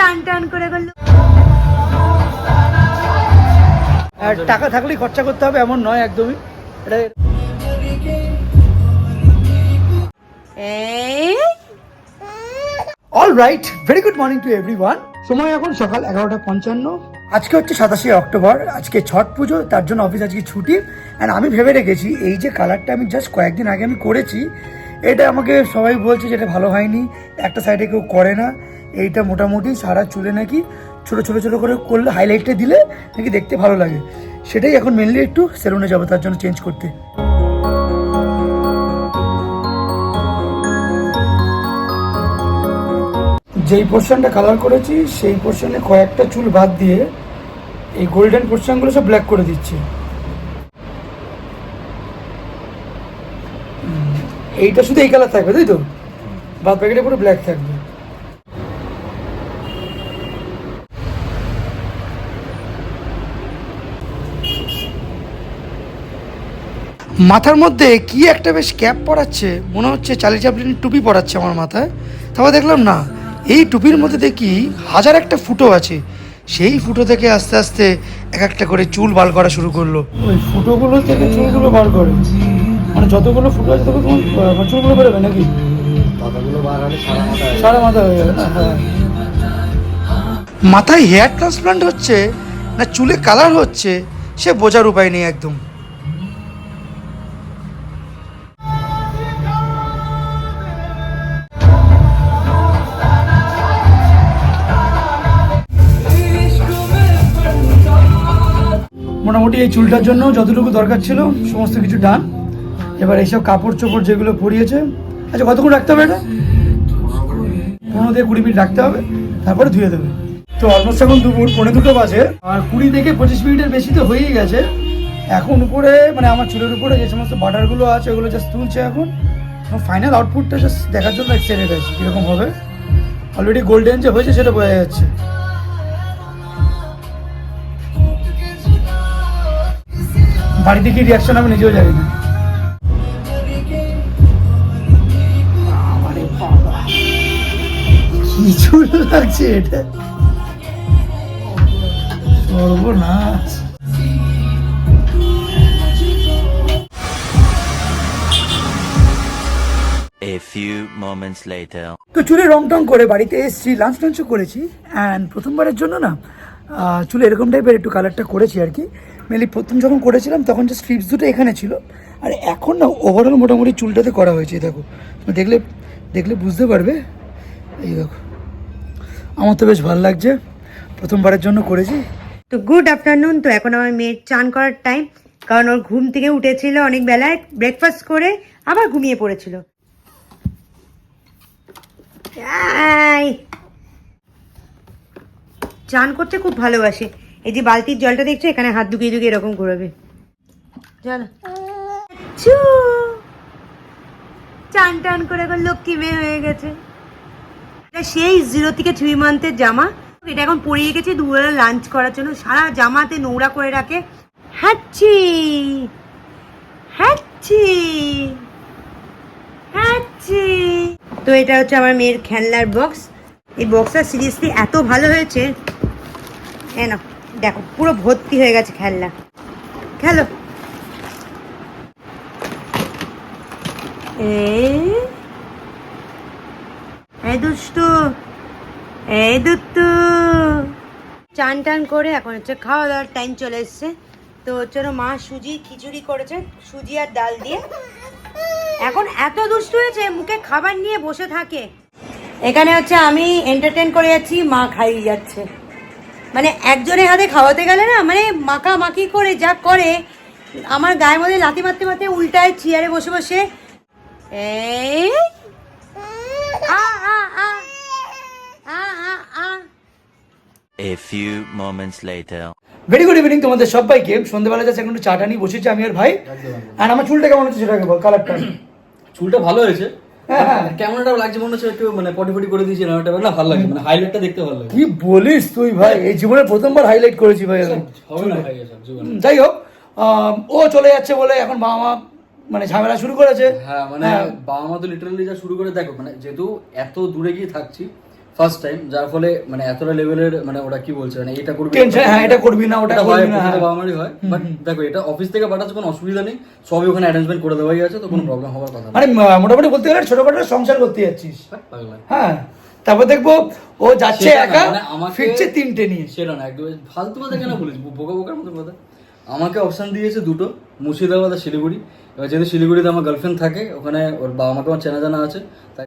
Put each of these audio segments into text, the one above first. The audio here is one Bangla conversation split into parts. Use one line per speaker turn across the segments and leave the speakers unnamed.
টান টান করে
আর টাকা থাকলেই খরচা করতে হবে এমন নয় একদমই। এটা all right very good morning to everyone সময় এখন সকাল এগারোটা পঞ্চান্ন। আজকে হচ্ছে সাতাশে অক্টোবর আজকে ছট পুজো তার জন্য অফিস আজকে ছুটি। অ্যান্ড আমি ভেবে রেখেছি এই যে কালারটা আমি জাস্ট কয়েকদিন আগে আমি করেছি এটা আমাকে সবাই বলছে যে এটা ভালো হয়নি একটা সাইডে কেউ করে না। এইটা মোটামুটি সারা চুলে নাকি ছোটো ছোটো ছোটো করে করলে হাইলাইটটা দিলে নাকি দেখতে ভালো লাগে। সেটাই এখন মেনলি একটু সেলুনে যাব, তার জন্য চেঞ্জ করতে। যেই পোর্শনটা কালার করেছি, সেই পোর্শনে কয়েকটা চুল বাদ দিয়ে এই গোল্ডেন পোর্শনগুলো সব ব্ল্যাক করে দিচ্ছি। এইটা শুধু এই কালার থাকবে, তাই তো? বাদ প্যাকেটে পুরো ব্ল্যাক থাকবে। মাথার মধ্যে কি একটা বেশ ক্যাপ পরাচ্ছে মনে হচ্ছে চালি চাপলিনের টুপি পরাচ্ছে আমার মাথায়। তারপর দেখলাম না এই টুপির মধ্যে দেখি হাজার একটা ফুটো আছে। সেই ফুটো থেকে আস্তে আস্তে এক একটা করে চুল বার করা শুরু করল। ওই ফুটোগুলো থেকে চুলগুলো বার করে। মানে যতগুলো ফুটো আছে তত তোমার চুলগুলো বেরোবে নাকি? সারা মাথা হয়ে যাবে না? হ্যাঁ। মাথায় হেয়ার ট্রান্সপ্লান্ট হচ্ছে না চুলে কালার হচ্ছে সে বোঝার উপায় নেই একদম। মোটামুটি এই চুলটার জন্য যতটুকু দরকার ছিল, সমস্ত কিছু ডান এবার এইসব কাপড় চোপড় যেগুলো পরিয়েছে আচ্ছা কতক্ষণ রাখতে হবে এটা? পনেরো থেকে কুড়ি মিনিট রাখতে হবে, তারপরে ধুয়ে দেবে। তো অলমোস্ট এখন দুপুর পনেরো দুটো বাজে। আর কুড়ি থেকে পঁচিশ মিনিটের বেশি তো হয়েই গেছে। এখন উপরে মানে আমার চুলের উপরে যে সমস্ত বাটারগুলো আছে, ওগুলো জাস্ট তুলছে এখন। ফাইনাল আউটপুটটা জাস্ট দেখার জন্য এক্সাইটেড আছে, কীরকম হবে। অলরেডি গোল্ডেন যে হয়েছে, সেটা বোঝা যাচ্ছে। বাড়িতে কি রিয়াকশন আমি নিজেও জানি না বাবারে বাবা। কি চুল লাগছে এটা সর্বনাশ
A few moments later.
তো চুলে রং টং করে বাড়িতে এসেছি লাঞ্চ টাঞ্চও করেছি অ্যান্ড প্রথমবারের জন্য না চুলে এরকম টাইপের একটু কালারটা করেছি আর কি। মেনলি প্রথম যখন করেছিলাম, তখন যে স্ট্রিপস দুটো এখানে ছিল। আর এখন না ওভারঅল মোটামুটি চুলটাতে করা হয়েছে দেখো। দেখলে দেখলে বুঝতে পারবে। এই দেখো। আমার তো বেশ ভালো লাগছে। প্রথমবারের জন্য করেছি।
তো গুড আফটারনুন তো এখন আমার মেয়ের চান করার টাইম কারণ ওর ঘুম থেকে উঠেছিল অনেক বেলায় ব্রেকফাস্ট করে আবার ঘুমিয়ে পড়েছিল। চান করতে খুব ভালোবাসে। এই যে বালতির জলটা দেখছ, এখানে হাত ঢুকিয়ে ঢুকিয়ে এরকম করবে চলো। ছু। চান টান করে এখন লক্ষ্মী মেয়ে হয়ে গেছে। এটা সেই জিরো থেকে থ্রি মান্থের জামা। এটা এখন পরিয়ে রেখেছি দুবেলা লাঞ্চ করার জন্য। সারা জামাতে নোংরা করে রাখে। হাচ্ছি। হাচ্ছি। হাচ্ছি। তো এটা হচ্ছে আমার মেয়ের খেলনার বক্স এই বক্সটা সিরিয়াসলি এত ভালো হয়েছে। এ না দেখো, পুরো ভর্তি হয়ে গেছে খেলনা। খেলো। এই দুষ্টু এই দুত্তু চান টান করে এখন হচ্ছে খাওয়া দাওয়ার টাইম চলে এসছে। তো ওর মা সুজি খিচুড়ি করেছে, সুজি আর ডাল দিয়ে। এখন এত দুষ্ট হয়েছে, মুখে খাবার নিয়ে বসে থাকে। এখানে হচ্ছে আমি এন্টারটেন করে যাচ্ছি, মা খাইয়ে যাচ্ছে। মানে একজনের হাতে খাওয়াতে গেলে না মানে মাখা মাখি করে যা করে আমার গায়ের মধ্যে লাথি মারতে মারতে উল্টায় চেয়ারে বসে বসে এই আ আ আ আ আ আ।
A few moments later.
Very good evening তোমাদের সবাইকে। সন্ধ্যেবেলা যাচ্ছে এখন একটু চাটা নিয়ে বসেছি আমি আর ভাই। আর আমার চুলটা কেমন হচ্ছে সেটাকে বল কালারটা
চুলটা ভালো হয়েছে।
হ্যাঁ, হ্যাঁ।
লাগছে মনে হচ্ছে একটু মানে করে দিয়েছি না ওটা না ভালো লাগে মানে হাইলাইটটা দেখতে ভালো লাগে।
কি বলিস তুই ভাই? এই জীবনে প্রথমবার হাইলাইট করেছি ভাই
হবে না ভাই
যাই হোক ও চলে যাচ্ছে বলে এখন বাবা মা মানে ঝামেলা শুরু করেছে।
হ্যাঁ মানে বাবা মা তো লিটারালি যা শুরু করে দেখো মানে যেহেতু এত দূরে গিয়ে থাকছি ফার্স্ট টাইম যার ফলে মানে এতটা লেভেলের মানে ওরা কি বলছে মানে এটা করবি
Tension, হ্যাঁ, এটা করবি না, ওটা করবি না, হ্যাঁ।
বাবা মারই হয় বাট দেখো এটা অফিস থেকে পাঠাচ্ছে কোনো অসুবিধা নেই সবই ওখানে অ্যারেঞ্জমেন্ট করে দেওয়াই আছে তো কোনো প্রবলেম হওয়ার কথা
মানে মোটামুটি বলতে গেলে ছোটখাটো সংসার করতে যাচ্ছিস।
পাগলা
হ্যাঁ। তারপর দেখব ও যাচ্ছে একা
মানে
ফিরছে তিনটে নিয়ে।
সেটা না একদম ফালতু কথা কেন বলিস? বোকা বোকার মতো কথা। আমাকে অপশান দিয়েছে দুটো মুর্শিদাবাদ আর শিলিগুড়ি। এবার যেহেতু শিলিগুড়িতে আমার গার্লফ্রেন্ড থাকে ওখানে ওর বাবা মাকে আমার চেনা জানা আছে তাই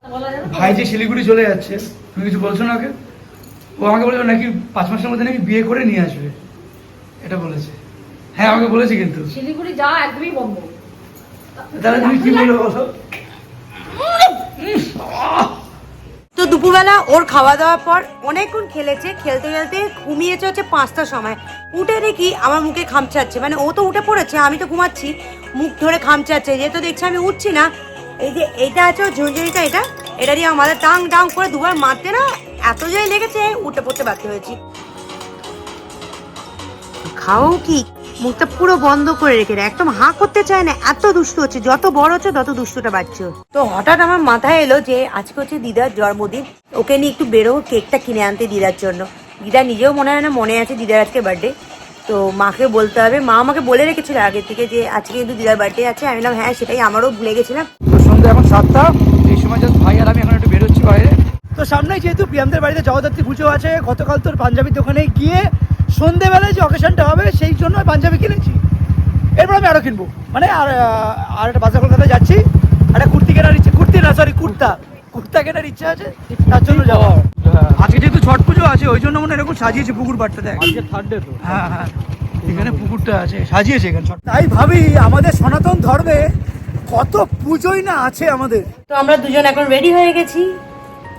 ভাই যে শিলিগুড়ি চলে যাচ্ছে তুমি কিছু বলছো না ওকে? ও আমাকে বলেছে নাকি পাঁচ মাসের মধ্যে নাকি বিয়ে করে নিয়ে আসবে। এটা বলেছে। হ্যাঁ আমাকে বলেছে কিন্তু।
শিলিগুড়ি যাওয়া একদমই বন্ধ।
তাহলে তুমি কি বলবে বলো?
তো দুপুরবেলা ওর খাওয়া দাওয়ার পর অনেকক্ষণ খেলেছে, খেলতে খেলতে ঘুমিয়েছে হচ্ছে পাঁচটার সময়। উঠে দেখি আমার মুখে খামচাচ্ছে মানে ও তো উঠে পড়েছে, আমি তো ঘুমাচ্ছি। মুখ ধরে খামচাচ্ছে যেহেতু দেখছি আমি উঠছি না, এই যে এইটা আছে ওর ঝুঁঝুরিটা এটা এটা দিয়ে আমাদের টাং টাং করে দুবার মারতে না এত জয় লেগেছে, উঠে পড়তে বাধ্য হয়েছি। খাও কি? মুখটা পুরো বন্ধ করে রেখে দেয়। একদম হাঁ করতে চায় না এত দুষ্ট হচ্ছে যত বড় হচ্ছে তত দুষ্টটা বাড়ছে তো হঠাৎ আমার মাথায় এলো যে আজকে হচ্ছে দিদার জন্মদিন ওকে নিয়ে একটু বেরো কেকটা কিনে আনতে দিদার জন্য। দিদা নিজেও মনে হয় না মনে আছে দিদার আজকে বার্থডে তো মাকে বলতে হবে মা আমাকে বলে রেখেছিল আগে থেকে যে আজকে কিন্তু দিদার বার্থডে আছে। আমি বললাম হ্যাঁ সেটাই আমারও ভুলে গেছিলাম।
তো সন্ধ্যা এখন সাতটা এই সময় জাস্ট ভাই আর আমি এখন একটু বেরোচ্ছি বাইরে। তো সামনেই যেহেতু প্রিয়ামদের বাড়িতে জগদ্ধাত্রী পুজো আছে গতকাল তোর পাঞ্জাবির দোকানে গিয়ে সন্ধেবেলায় যে অকেশনটা হবে সেই জন্য পাঞ্জাবি কিনেছি। এরপর আমি আরও কিনবো। মানে আর আর একটা বাজার কলকাতায় যাচ্ছি। একটা কুর্তি কেনার ইচ্ছে কুর্তি না সরি কুর্তা। কুর্তা কেনার ইচ্ছা আছে তার জন্য যাওয়া আজকে যেহেতু ছট পুজো আছে ওই জন্য মনে হয় এরকম সাজিয়েছে পুকুর পাড়টা দেখ
আজকে থার্ড ডে তো।
হ্যাঁ হ্যাঁ। এখানে পুকুরটা আছে সাজিয়েছে এখানে তাই ভাবি আমাদের সনাতন ধর্মে কত পুজোই না আছে আমাদের।
তো আমরা দুজন এখন রেডি হয়ে গেছি।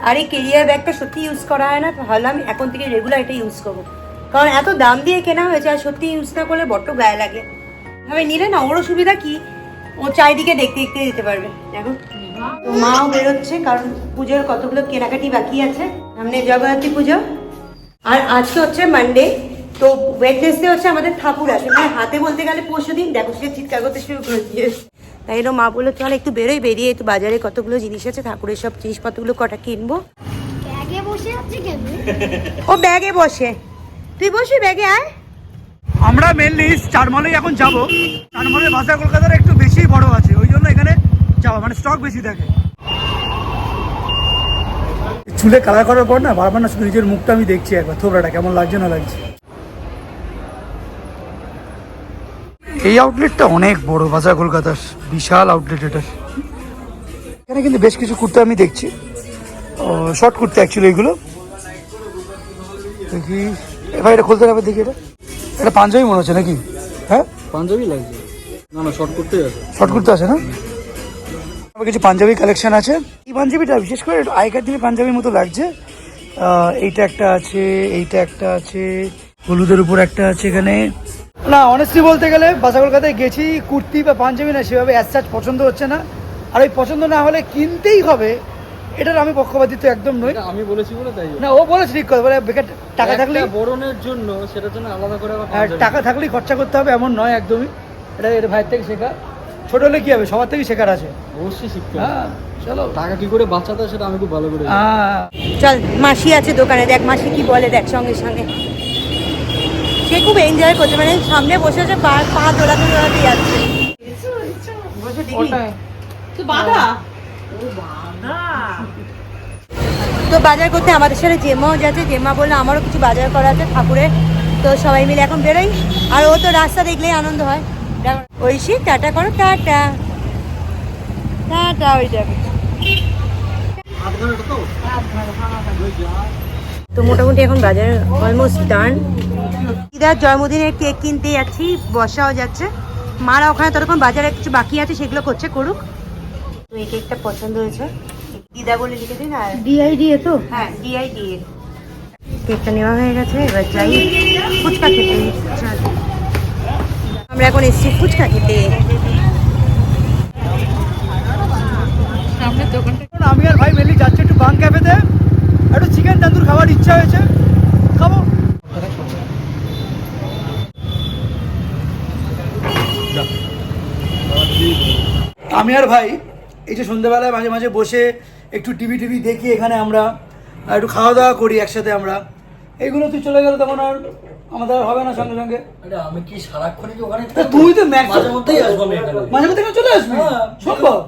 আর এই কেরিয়ার ব্যাগটা সত্যি ইউজ করা হয় না তো ভাবলাম এখন থেকে রেগুলার এটা ইউজ করব। কারণ এত দাম দিয়ে কেনা হয়েছে আর সত্যি ইউজ না করলে বড্ড গায়ে লাগে। ভাবে নিলে না ওরও সুবিধা কি? ও চারিদিকে দেখতে দেখতে দিতে পারবে। দেখো। তো মাও বেরোচ্ছে কারণ পুজোর কতগুলো কেনাকাটি বাকি আছে। সামনে জগদ্ধাত্রী পুজো। আর আজকে হচ্ছে মানডে তো ওয়েডনেসডে হচ্ছে আমাদের ঠাকুর আছে মানে হাতে বলতে গেলে পরশু দিন দেখো সে চিৎকার করতে শুরু করে দিয়েছে। তাই জন্য মা বলল চল একটু বেরোই বেরিয়ে একটু বাজারে কতগুলো জিনিস আছে ঠাকুরের সব জিনিসপত্রগুলো কটা কিনবো?
ব্যাগে বসে আছে কেন?
ও ব্যাগে বসে। তুই বসবি ব্যাগে আয়।
আমরা মেনলি চারমালেই এখন যাব। চারমালের বাজার কলকাতার একটু বেশি বড় আছে, ওই জন্য এখানে যাওয়া মানে স্টক বেশি থাকে। চুলে কালার করার পর না, বারবার না শুধু নিজের মুখটা আমি দেখছি একবার থোবরাটা কেমন লাগছে না লাগছে। এই আউটলেটটা অনেক বড়, বাজার কলকাতার বিশাল আউটলেট এটা। এখানে কিন্তু বেশ কিছু কুর্তা আমি দেখছি। শর্ট কুর্তা অ্যাকচুয়ালি এগুলো। দেখি। এবার এটা খুলতে হবে দেখি এটা। এটা পাঞ্জাবি মনে হচ্ছে নাকি? হ্যাঁ?
পাঞ্জাবি লাগছে। না না শর্ট করতেই আছে।
শর্ট কুর্তা আছে না? আমার কিছু পাঞ্জাবি কালেকশন আছে। এই পাঞ্জাবিটা বিশেষ করে আগেকার দিনে পাঞ্জাবির মতো লাগছে। এইটা একটা আছে এইটা একটা আছে হলুদের উপর একটা আছে এখানে। না অনেস্টলি বলতে গেলে বাসা কলকাতায় গেছি কুর্তি বা পাঞ্জাবি না সেভাবে অ্যাজ পছন্দ হচ্ছে না। আর ওই পছন্দ না হলে কিনতেই হবে। এটার আমি পক্ষপাতিত্ব একদম নই।
আমি বলেছি বলে তাই
না ও বলেছে ঠিক কথা বলে বেকার টাকা থাকলে
বরণের জন্য সেটার জন্য আলাদা করে আবার
আর টাকা থাকলেই খরচা করতে হবে এমন নয় একদমই। এটা এটা ভাইয়ের থেকে শেখা। ছোট হলে কি হবে? সবার থেকেই শেখার আছে।
অবশ্যই শিখতে
হ্যাঁ চলো।
টাকা কি করে বাঁচাতে হয় সেটা আমি খুব ভালো করে।
হ্যাঁ।
চল মাসি আছে দোকানে দেখ মাসি কি বলে দেখ সঙ্গে সঙ্গে। সে খুব এনজয় করছে মানে সামনে বসে আছে পা পা দোলাতে দোলাতে যাচ্ছে। বসে দেখি।
তো বাধা?
তো বাজার করতে আমাদের সাথে জেমাও যাচ্ছে। জেমা বলল, আমারও কিছু বাজার করা আছে ঠাকুরের। তো সবাই মিলে এখন বেরোই। আর ও তো রাস্তা দেখলেই আনন্দ হয়। ঐশী, টাটা করো, টাটা। টাটা, ওই যাবে। তো মোটামুটি এখন বাজার অলমোস্ট ডান দিদার জন্মদিনের কেক কিনতে যাচ্ছি, বসাও যাচ্ছে। মারা ওখানে ততক্ষণ বাজারে কিছু বাকি আছে, সেগুলো করছে করুক। তো এই কেকটা পছন্দ হয়েছে। দিদা বলে লিখে দিন আর ডিআইডিএ তো? হ্যাঁ ডিআইডিএ কেকটা নেওয়া হয়ে গেছে এবার যাই ফুচকা খেতে। আমরা এখন এসেছি ফুচকা খেতে।
আমি আর ভাই মেলি যাচ্ছি একটু বাং ক্যাফেতে। একটু চিকেন তন্দুর খাওয়ার ইচ্ছা হয়েছে। খাব। আমি আর ভাই এই যে সন্ধ্যেবেলায় মাঝে মাঝে বসে একটু টিভি টিভি দেখি এখানে আমরা আর একটু খাওয়া দাওয়া করি একসাথে আমরা। এইগুলো তুই চলে গেলে তখন আর আমাদের আর হবে না সঙ্গে সঙ্গে।
আমি কি ওখানে
তুই তো
মাঝে মধ্যেই
মাঝে মধ্যে চলে আসবি?
হ্যাঁ।
সম্ভব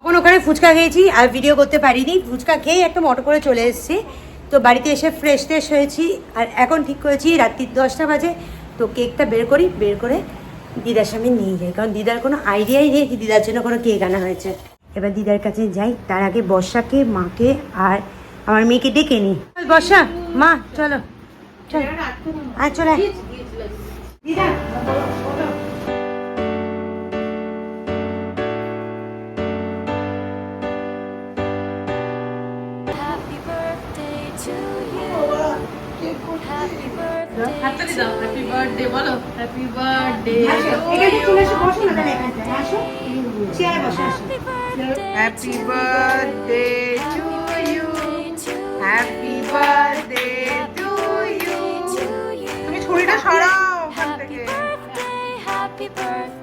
তখন ওখানে ফুচকা খেয়েছি আর ভিডিও করতে পারিনি। ফুচকা খেয়ে একদম অটো করে চলে এসেছি। তো বাড়িতে এসে ফ্রেশ ট্রেশ হয়েছি আর এখন ঠিক করেছি রাত্রি দশটা বাজে। তো কেকটা বের করি বের করে দিদার সামনে নিয়ে যাই। কারণ দিদার কোনো আইডিয়াই নেই কি দিদার জন্য কোনো কেক আনা হয়েছে। এবার দিদার কাছে যাই, তার আগে বর্ষাকে, মাকে আর আমার মেয়েকে ডেকে নি বর্ষা, মা, চলো। চলো। আর চলে। দিদা
হ্যাপি দাও হ্যাপি বার্থডে বলো। হ্যাপি বার্থডে
এখানে চলে এসে বসো না তাহলে এখানে আসো চেয়ারে বসো happy
birthday to you
happy birthday to you তুমি ছুরিটা সরাও ওখান থেকে। Happy birthday